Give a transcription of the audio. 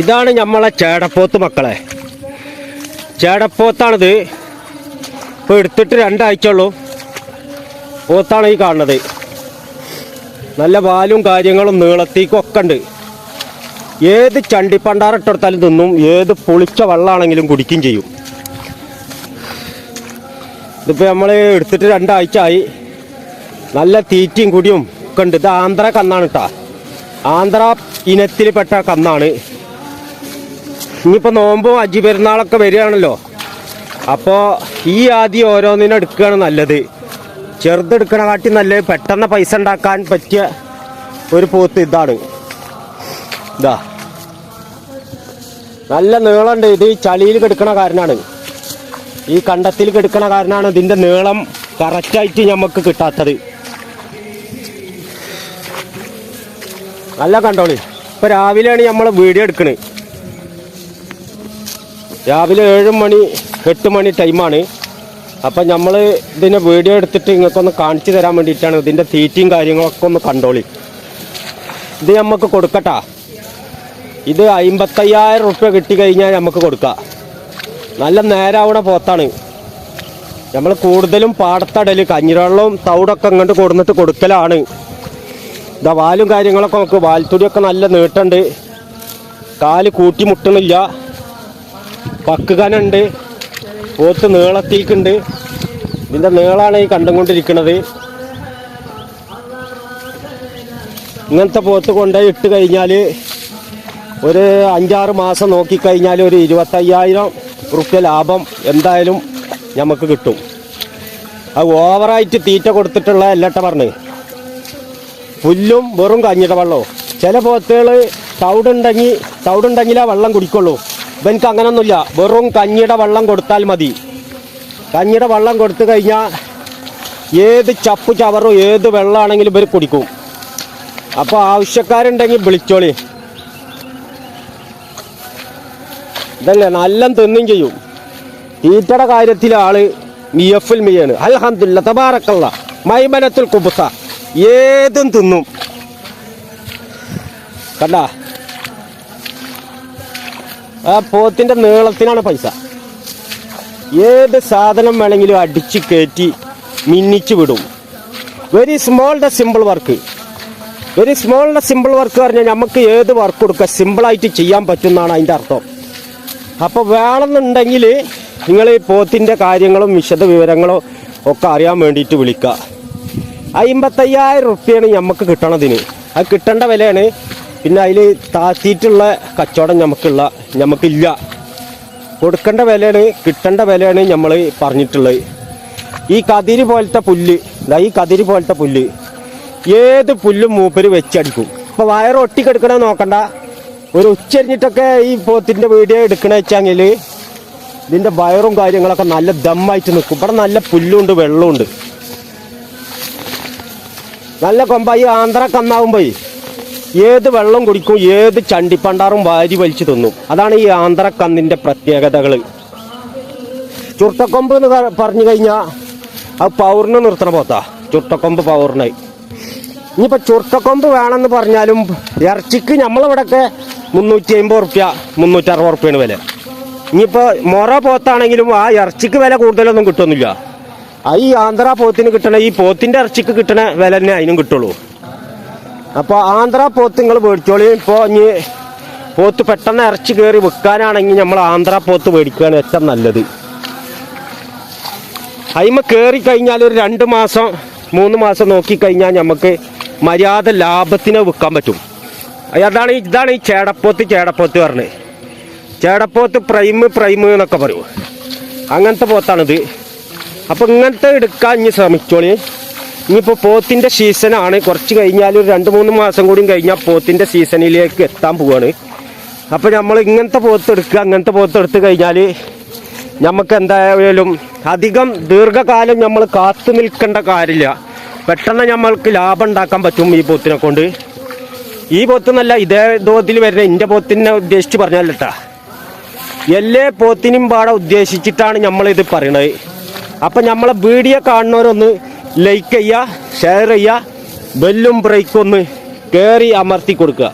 ഇതാണ് നമ്മളെ ചേടപ്പോത്ത് മക്കളെ. ചേടപ്പോത്താണിത്. ഇപ്പോൾ എടുത്തിട്ട് രണ്ടാഴ്ച പോത്താണ് ഈ കാണുന്നത്. നല്ല പാലും കാര്യങ്ങളും നീളത്തേക്കും ഒക്കെ ഉണ്ട്. ഏത് ചണ്ടിപ്പണ്ടാറിട്ടെടുത്താലും തിന്നും ഏത് പൊളിച്ച വെള്ളമാണെങ്കിലും കുടിക്കും ചെയ്യും. ഇതിപ്പോൾ നമ്മൾ എടുത്തിട്ട് രണ്ടാഴ്ച ആയി നല്ല തീറ്റയും കുടിയും ഒക്കെ ഉണ്ട്. ഇത് ആന്ധ്ര കന്നാണ് കേട്ടോ ആന്ധ്ര ഇനത്തിൽപ്പെട്ട കന്നാണ്. ഇനിയിപ്പോൾ നോമ്പും അജി പെരുന്നാളൊക്കെ വരികയാണല്ലോ. അപ്പോൾ ഈ ആദ്യം ഓരോന്നിനും എടുക്കുകയാണ് നല്ലത്. ചെറുതെടുക്കണ കാട്ടി നല്ലത്. പെട്ടെന്ന് പൈസ ഉണ്ടാക്കാൻ പറ്റിയ ഒരു പോത്ത് ഇതാണ്. ഇതാ. നല്ല നീളമുണ്ട്. ഇത് ചളിയിൽ കെടുക്കണ കാരനാണ്. ഈ കണ്ടത്തിൽ കെടുക്കണ കാരനാണ് ഇതിന്റെ നീളം കറക്റ്റായിട്ട് നമുക്ക് കിട്ടാത്തത്. നല്ല കണ്ടോളി. ഇപ്പൊ രാവിലെയാണ് നമ്മൾ വീഡിയോ എടുക്കണത് രാവിലെ ഏഴ് മണി എട്ട് മണി ടൈമാണ് അപ്പം നമ്മൾ ഇതിനെ വീഡിയോ എടുത്തിട്ട് ഇങ്ങൾക്കൊന്ന് കാണിച്ചു തരാൻ വേണ്ടിയിട്ടാണ് ഇതിന്റെ തീറ്റയും കാര്യങ്ങളൊക്കെ ഒന്ന് കണ്ടോളി. ഇത് നമുക്ക് കൊടുക്കട്ടാ. ഇത് അമ്പത്തയ്യായിരം റുപ്യ കിട്ടിക്കഴിഞ്ഞാൽ നമുക്ക് കൊടുക്കാം. നല്ല നേരാവണ പോത്താണ്. നമ്മൾ കൂടുതലും പാടത്തടൽ കഞ്ഞിരവെള്ളവും തവിടൊക്കെ ഇങ്ങോട്ട് കൊടുന്നിട്ട് കൊടുക്കലാണ്. ഇതാ വാലും കാര്യങ്ങളൊക്കെ നമുക്ക് വാൽത്തുടിയൊക്കെ നല്ല നീട്ടുണ്ട്. കാൽ കൂട്ടി മുട്ടണില്ല. പക്കുകനുണ്ട്. പോത്ത് നീളത്തേക്കുണ്ട് ഇതിന്റെ നീളാണ് ഈ കണ്ടുകൊണ്ടിരിക്കുന്നത്. ഇങ്ങനത്തെ പോത്ത് കൊണ്ടുപോയി ഇട്ട് കഴിഞ്ഞാൽ ഒരു അഞ്ചാറ് മാസം നോക്കിക്കഴിഞ്ഞാൽ ഒരു ഇരുപത്തയ്യായിരം റുപ്യ ലാഭം എന്തായാലും നമുക്ക് കിട്ടും. അത് ഓവറായിട്ട് തീറ്റ കൊടുത്തിട്ടുള്ള അല്ലട്ട പറഞ്ഞ്. പുല്ലും വെറും കഞ്ഞിട വെള്ളവും ചില പോത്തുകൾ തവിടുണ്ടെങ്കിൽ തവിടുണ്ടെങ്കിലേ വെള്ളം കുടിക്കുള്ളൂ. ഇവനക്ക് അങ്ങനൊന്നുമില്ല. വെറും കഞ്ഞിയുടെ വെള്ളം കൊടുത്താൽ മതി. കഞ്ഞിയുടെ വെള്ളം കൊടുത്തു കഴിഞ്ഞാൽ ഏത് ചപ്പ് ചവറും ഏത് വെള്ളമാണെങ്കിലും ഇവർ കുടിക്കും. അപ്പോൾ ആവശ്യക്കാരുണ്ടെങ്കിൽ വിളിച്ചോളി. ഇതല്ലേ നല്ല തിന്നും ചെയ്യും. തീറ്റയുടെ കാര്യത്തിൽ ആൾ മിയഫുൽ മിയാണ്. അൽഹന്ദില്ല തബാറക്കല്ല. മൈമനത്തുൽ കുബുസ ഏതും തിന്നും. കണ്ട? ആ പോത്തിന്റെ നീളത്തിനാണ് പൈസ. ഏത് സാധനം വേണമെങ്കിലും അടിച്ച് കയറ്റി മിന്നിച്ച് വിടും. Very small the simple work very small the simple work പറഞ്ഞാൽ നമുക്ക് ഏത് വർക്ക് കൊടുക്കുക സിമ്പിളായിട്ട് ചെയ്യാൻ പറ്റുന്നതാണ് അതിന്റെ അർത്ഥം. അപ്പോൾ വേണമെന്നുണ്ടെങ്കിൽ നിങ്ങൾ ഈ പോത്തിന്റെ കാര്യങ്ങളും വിശദ വിവരങ്ങളും ഒക്കെ അറിയാൻ വേണ്ടിയിട്ട് വിളിക്കുക. അമ്പത്തയ്യായിരം റുപ്യാണ് നമുക്ക് കിട്ടണതിന്. അത് കിട്ടേണ്ട വിലയാണ്. പിന്നെ അതിൽ താത്തിയിട്ടുള്ള കച്ചവടം നമുക്കുള്ള നമുക്കില്ല കൊടുക്കേണ്ട വിലയാണ് കിട്ടേണ്ട വിലയാണ് നമ്മൾ പറഞ്ഞിട്ടുള്ളത്. ഈ കതിരി പോലത്തെ പുല്ല് ഇതാ ഈ കതിരി പോലത്തെ പുല്ല് ഏത് പുല്ലും മൂപ്പര് വെച്ചടിക്കും. ഇപ്പോൾ വയറ് ഒട്ടിക്കെടുക്കണേ നോക്കണ്ട. ഒരു ഉച്ചരിഞ്ഞിട്ടൊക്കെ ഈ പോത്തിന്റെ വീഡിയോ എടുക്കണ വെച്ചാങ്കിൽ ഇതിന്റെ വയറും കാര്യങ്ങളൊക്കെ നല്ല ദമ്മായിട്ട് നിൽക്കും ഇവിടെ നല്ല പുല്ലുണ്ട് വെള്ളമുണ്ട്. നല്ല കൊമ്പ. ഈ ആന്ധ്ര കന്നാവുമ്പോയി ഏത് വെള്ളം കുടിക്കും ഏത് ചണ്ടിപ്പണ്ടാറും വാരി വലിച്ചു തിന്നും. അതാണ് ഈ ആന്ധ്രക്കന്നിന്റെ പ്രത്യേകതകൾ. ചുട്ടക്കൊമ്പ് എന്ന് പറഞ്ഞു കഴിഞ്ഞാൽ അത് പൗറിന് നിർത്തണ പോത്താ. ചുട്ടക്കൊമ്പ് പൗറിന് ഇനിയിപ്പോൾ ചുട്ടക്കൊമ്പ് വേണമെന്ന് പറഞ്ഞാലും ഇറച്ചിക്ക് നമ്മളിവിടെയൊക്കെ മുന്നൂറ്റി അമ്പത് റുപ്യ മുന്നൂറ്റി അറുപത് റുപ്യാണ് വില. ഇനിയിപ്പോൾ മൊറ പോത്താണെങ്കിലും ആ ഇറച്ചിക്ക് വില കൂടുതലൊന്നും കിട്ടുന്നില്ല. ആ ഈ ആന്ധ്ര പോത്തിന് കിട്ടണ ഈ പോത്തിന്റെ ഇറച്ചിക്ക് കിട്ടണ വില തന്നെ അതിനും കിട്ടുള്ളൂ. അപ്പോൾ ആന്ധ്ര പോത്ത് നിങ്ങൾ മേടിച്ചോളി. ഇപ്പോൾ ഇനി പോത്ത് പെട്ടെന്ന് ഇറച്ചി കയറി വിൽക്കാനാണെങ്കിൽ നമ്മൾ ആന്ധ്ര പോത്ത് മേടിക്കുകയാണ് ഏറ്റവും നല്ലത്. അതിമ കയറി കഴിഞ്ഞാൽ ഒരു രണ്ട് മാസം മൂന്ന് മാസം നോക്കിക്കഴിഞ്ഞാൽ നമുക്ക് മര്യാദ ലാഭത്തിന് വിൽക്കാൻ പറ്റും. അതാണ് ഇതാണ് ഈ ചേടപ്പോത്ത് ചേടപ്പോത്ത് പറഞ്ഞത് ചേടപ്പോത്ത് പ്രൈം പ്രൈം എന്നൊക്കെ പറയും. അങ്ങനത്തെ പോത്താണിത്. അപ്പോൾ ഇങ്ങനത്തെ എടുക്കാൻ ഇനി ശ്രമിച്ചോളി. ഇനിയിപ്പോൾ പോത്തിന്റെ സീസണാണ് കുറച്ച് കഴിഞ്ഞാൽ ഒരു രണ്ട് മൂന്ന് മാസം കൂടി കഴിഞ്ഞാൽ പോത്തിന്റെ സീസണിലേക്ക് എത്താൻ പോവാണ്. അപ്പോൾ നമ്മൾ ഇങ്ങനത്തെ പോത്ത് എടുക്കുക അങ്ങനത്തെ പോത്ത് എടുത്തു കഴിഞ്ഞാൽ നമുക്ക് എന്തായാലും അധികം ദീർഘകാലം നമ്മൾ കാത്തു നിൽക്കേണ്ട കാര്യമില്ല. പെട്ടെന്ന് നമ്മൾക്ക് ലാഭം ഉണ്ടാക്കാൻ പറ്റും ഈ പോത്തിനെ കൊണ്ട്. ഈ പോത്തെന്നല്ല ഇതേ തോതിൽ വരുന്ന എന്റെ പോത്തിനെ ഉദ്ദേശിച്ച് പറഞ്ഞല്ലട്ടാ എല്ലേ പോത്തിനും പാടെ ഉദ്ദേശിച്ചിട്ടാണ് നമ്മളിത് പറയണത്. അപ്പം നമ്മളെ വീഡിയോ കാണുന്നവരൊന്ന് ലൈക്ക് ചെയ്യുക ഷെയർ ചെയ്യുക ബെല്ലും ബ്രേക്കും ഒന്ന് കയറി അമർത്തി കൊടുക്കുക.